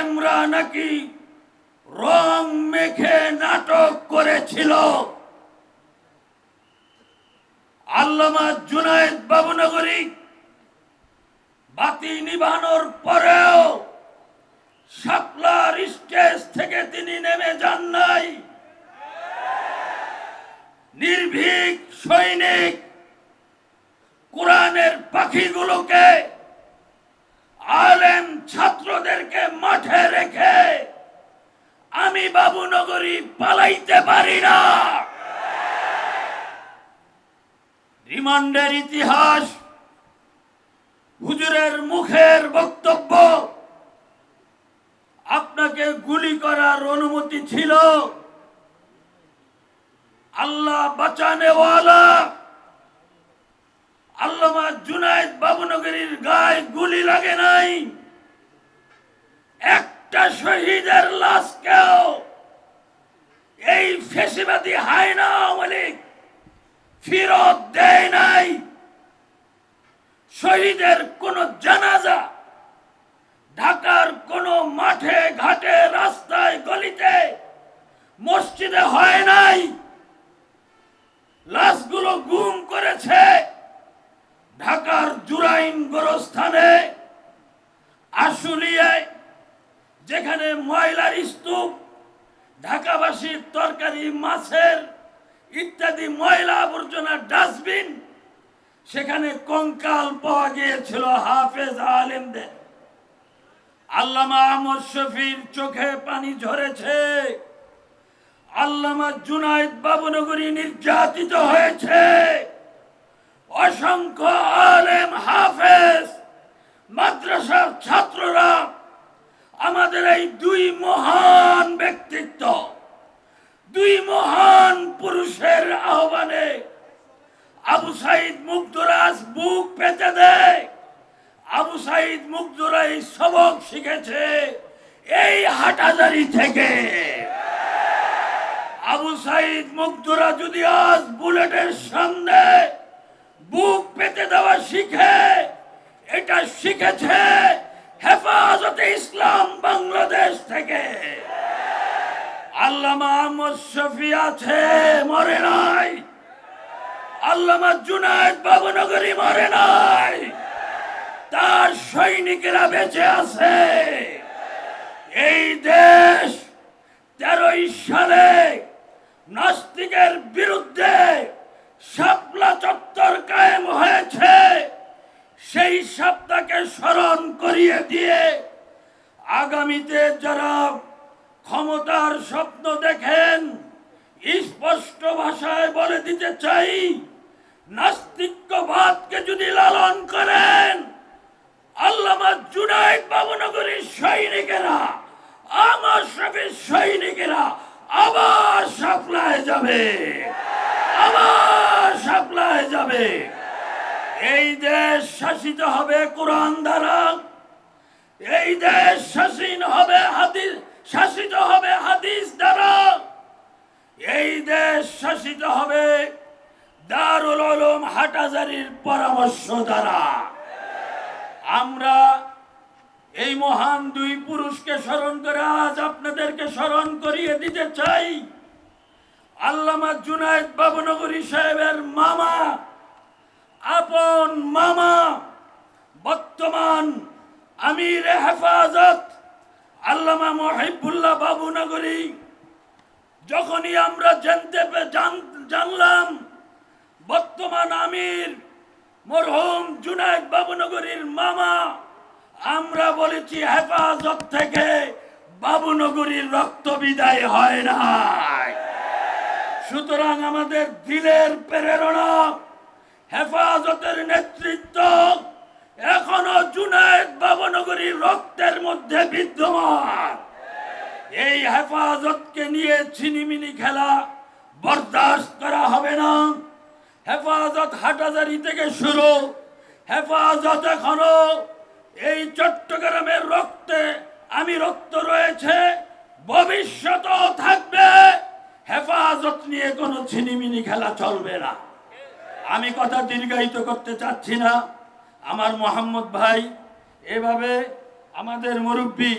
আলেমরা নাকি রং মেখে নাটক করেছিল? আল্লামা জুনায়েদ বাবুনগরী বাতি নিভানোর পরেও শাপলার স্টেজ থেকে তিনি নেমে যান নাই। নির্ভীক সৈনিক কোরআনের পাখিগুলোকে ছাত্রদেরকে মাঠে রেখে আমি বাবুনগরী পালাইতে পারি না। রিমান্ডের ইতিহাস, হুজুরের মুখের বক্তব্য, আপনাকে গুলি করার অনুমতি ছিল। আল্লাহ বাঁচানেওয়ালা, আল্লামা জুনায়েদ বাবুনগরীর গায়ে গুলি লাগে নাই। একটা শহীদের লাশকেও এই ফেসিবাদী হায়না আওয়ামী লীগ ফিরত দেয় নাই। শহীদের কোন জানাজা, ঢাকার কোন মাঠে, ঘাটে, রাস্তায়, গলিতে, মসজিদে হয় ঢাকাবাসীর তরকারি, মাছের ইত্যাদি ময়লা আবর্জনা ডাস্টবিন, সেখানে কঙ্কাল পাওয়া গিয়েছিল হাফেজ আলেমদের। আল্লামা আহমদ শফির চোখে পানি ঝরেছে। আল্লামা জুনায়েদ বাবুনগরী নির্যাতিত হয়েছে। অসংখ্য আলেম, হাফেজ, মাদ্রাসার ছাত্ররা আমাদের এই দুই মহান ব্যক্তিত্ব, দুই মহান পুরুষের আহ্বানে আবু সাইদ মুগ্ধরাজ বুক পেতে দেয়। আবু সাইদ মুগ্ধরা সবক শিখেছে এই হাটাজারি থেকে। আবু সাইদ মুগ্ধরা যদি আজ বুলেটের সামনে বুক পেতে দেওয়া শিখে, এটা শিখেছে হেফাজতে ইসলাম বাংলাদেশ থেকে। আল্লামা আহমদ শফি আছে মরে নাই। আল্লামা জুনায়েদ বাবুনগরী মরে নাই। তার সৈনিকেরা বেঁচে আছে। এই দেশ তেরোই সালে নাস্তিকের বিরুদ্ধে শাপলা চত্বর কায়েম হয়েছে সেই সপ্তাহকে স্মরণ দিয়ে আগামীতে যারা ক্ষমতার স্বপ্ন দেখেন, স্পষ্ট ভাষায় বলে দিতে চাই নাস্তিক্যবাদকে যদি লালন করেন, আল্লামা জুনাইদ বাবুনগরীর সৈনিকেরা, আমার সবের সৈনিকেরা আবার সাপ্লায় যাবে। আবার সাপ্লায় যাবে। এই দেশ শাসিত হবে কোরআন দ্বারা। এই দেশ শাসীন হবে হাদিস, শাসিত হবে হাদিস দ্বারা। এই দেশ শাসিত হবে দারুল উলুম হাটাজারির পরামর্শ দ্বারা। আমরা এই মহান দুই পুরুষকে স্মরণ করে আজ আপনাদেরকে স্মরণ করিয়ে দিতে চাই। আল্লামা জুনায়েদ বাবুনগরী সাহেবের মামা, আপন মামা, বর্তমান আমির হেফাজত আল্লামা মহিবুল্লাহ বাবুনগরী যখনই আমরা জানতে জানলাম, বর্তমান আমির মরহুম জুনায়দ বাবুনগরীর মামা, আমরা বলেছি হেফাজত থেকে বাবুনগরীর রক্ত বিদায় হয় নাই। সুতরাং আমাদের দিলের প্রেরণা, হেফাজতের নেতৃত্ব এখনও জুনায়দ বাবনগরীর রক্তের মধ্যে বিদ্যমান। এই হেফাজতকে নিয়ে ছিনিমিনি খেলা বরদাস্ত করা হবে না। হেফাজত হাটাজারি থেকে শুরু। হেফাজত এখনও। এই চট্টগ্রামের রক্তে আমি রক্ত রয়েছে, ভবিষ্যতও থাকবে। হেফাজত নিয়ে কোনো ছিনিমিনি খেলা চলবে না। আমি কথা দীর্ঘায়িত করতে চাচ্ছি না। আমার মোহাম্মদ ভাই, এভাবে আমাদের মুরব্বী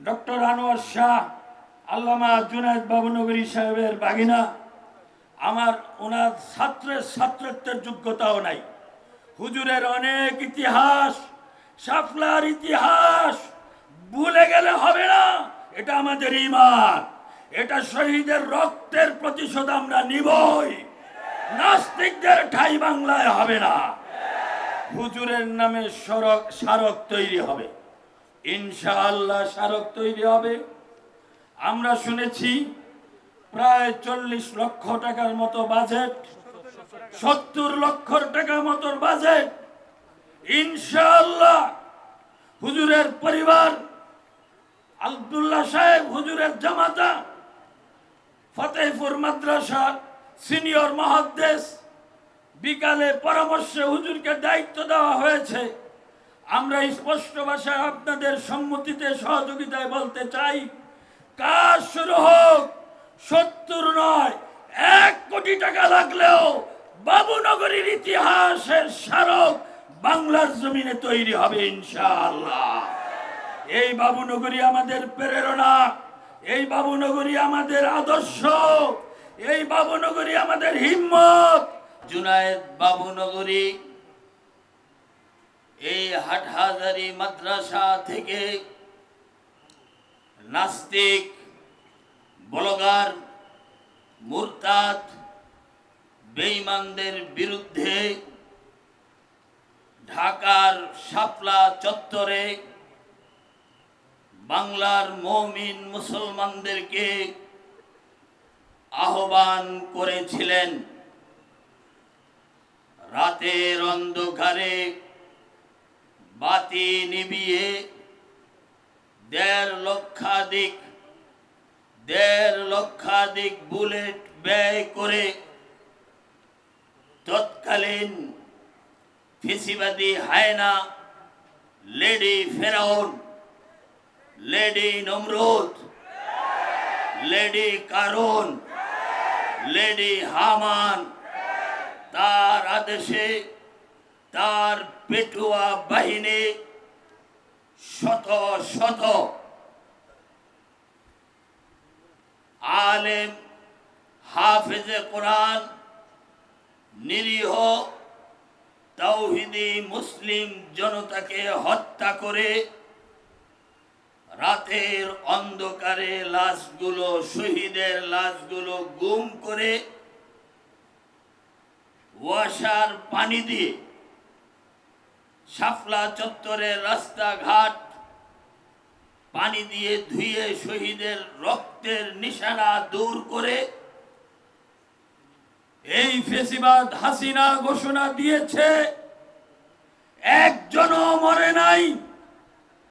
ডক্টর আনোয়ার শাহ, আল্লামা জুনায়দ বাবুনগরী সাহেবের বাগিনা, আমার ওনার ছাত্রের ছাত্রত্বের যোগ্যতাও নাই। হুজুরের অনেক ইতিহাস, সাফলার ইতিহাস, ভুলে গেলে হবে না, এটা আমাদের ইমান এটা শহীদের রক্তের প্রতিশোধ আমরা নিবই। নাস্তিকদের ঠাই বাংলায় হবে না। হুজুরের নামে সড়ক স্মারক তৈরি হবে। ইনশাআল্লাহ স্মারক তৈরি হবে। আমরা শুনেছি প্রায় চল্লিশ লক্ষ টাকার মতো বাজেট, সত্তর লক্ষ টাকার মতো বাজেট। ইনশাআল্লাহ হুজুরের পরিবার, আব্দুল্লাহ সাহেব, হুজুরের জামাতা, ফতেহপুর মাদ্রাসা সিনিয়র মহাদ্দেশ বিকালে পরামর্শে হুজুরকে দায়িত্ব দেওয়া হয়েছে। আমরা স্পষ্ট ভাষায় আপনাদের সম্মতিতে সহযোগিতায় বলতে চাই, কাজ শুরু হোক, সত্তর নয়, এক কোটি টাকা লাগলেও বাবুনগরীর ইতিহাসের স্মারক বাংলার জমিনে তৈরি হবে ইনশাআল্লাহ। এই বাবুনগরী আমাদের প্রেরণা, এই বাবুনগরী আমাদের আদর্শ, এই বাবুনগরী আমাদের হিম্মত জুনায়েদ বাবুনগরী এই হাটহাজারি মাদ্রাসা থেকে নাস্তিক, বলগার, মুরতাদ, বেঈমানদের বিরুদ্ধে ঢাকার শাপলা চত্বরে বাংলার মমিন মুসলমানদেরকে আহ্বান করেছিলেন। রাতের অন্ধকারে বাতি নিবিয়ে দেড় লক্ষাধিক দেড় লক্ষাধিক বুলেট ব্যয় করে তৎকালীন ফেসিবাদী হায়না, লেডি ফেরাউন, লেডি নমরুদ, লেডি কারুন, লেডি হামান তার আদেশে, তার পেটুয়া বাহিনী শত শত আলেম, হাফেজে কোরআন, নিরীহ তৌহিদি মুসলিম জনতাকে হত্যা করে রাতের অন্ধকারে লাশগুলো, শহীদের লাশগুলো গুম করে ওয়াসার পানি দিয়ে সাফলা চত্বরের রাস্তাঘাট পানি দিয়ে ধুয়ে শহীদের রক্তের নিশানা দূর করে এই ফেসিবাদ হাসিনা ঘোষণা দিয়েছে, একজনও মরে নাই।